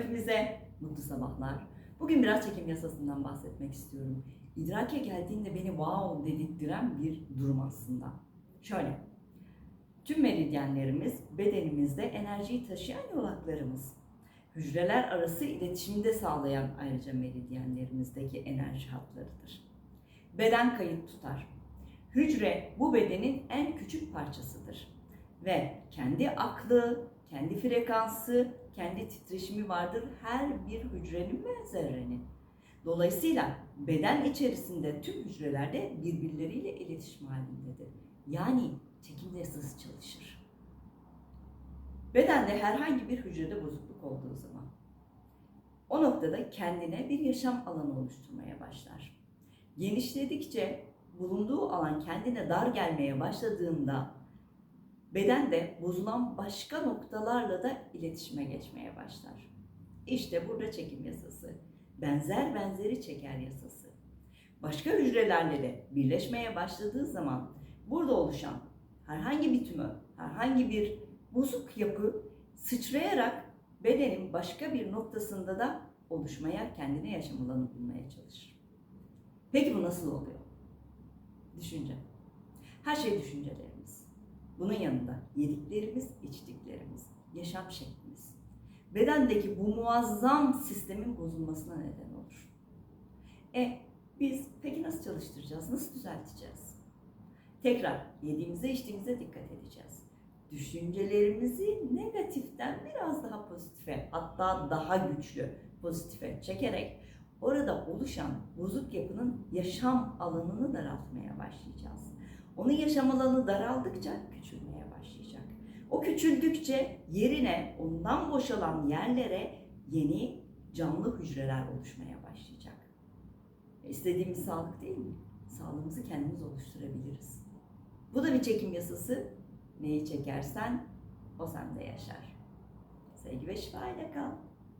Hepinize mutlu sabahlar. Bugün biraz çekim yasasından bahsetmek istiyorum. İdrake geldiğinde beni wow dedirttiren bir durum aslında. Şöyle, tüm meridyenlerimiz bedenimizde enerjiyi taşıyan yolaklarımız. Hücreler arası iletişimi de sağlayan ayrıca meridyenlerimizdeki enerji hatlarıdır. Beden kayıt tutar. Hücre bu bedenin en küçük parçasıdır. Ve kendi aklı, kendi frekansı, kendi titreşimi vardır her bir hücrenin ve zerrenin. Dolayısıyla beden içerisinde tüm hücrelerde birbirleriyle iletişim halindedir. Yani çekim yasası çalışır. Bedende herhangi bir hücrede bozukluk olduğu zaman o noktada kendine bir yaşam alanı oluşturmaya başlar. Genişledikçe bulunduğu alan kendine dar gelmeye başladığında bedende bozulan başka noktalarla da iletişime geçmeye başlar. İşte burada çekim yasası. Benzer benzeri çeker yasası. Başka hücrelerle de birleşmeye başladığı zaman burada oluşan herhangi bir tümör, herhangi bir bozuk yapı sıçrayarak bedenin başka bir noktasında da oluşmaya, kendine yaşam alanı bulmaya çalışır. Peki bu nasıl oluyor? Düşünce. Her şey düşüncelerimiz. Bunun yanında yediklerimiz, içtiklerimiz, yaşam şeklimiz. Bedendeki bu muazzam sistemin bozulmasına neden olur. E biz peki nasıl çalıştıracağız, nasıl düzelteceğiz? Tekrar yediğimize içtiğimize dikkat edeceğiz. Düşüncelerimizi negatiften biraz daha pozitife hatta daha güçlü pozitife çekerek orada oluşan bozuk yapının yaşam alanını daraltmaya başlayacağız. Onun yaşam alanı daraldıkça küçülmeye başlayacak. O küçüldükçe yerine ondan boşalan yerlere yeni canlı hücreler oluşmaya başlayacak. İstediğimiz sağlık değil mi? Sağlığımızı kendimiz oluşturabiliriz. Bu da bir çekim yasası. Neyi çekersen o sende yaşar. Sevgi ve şifa ile kal.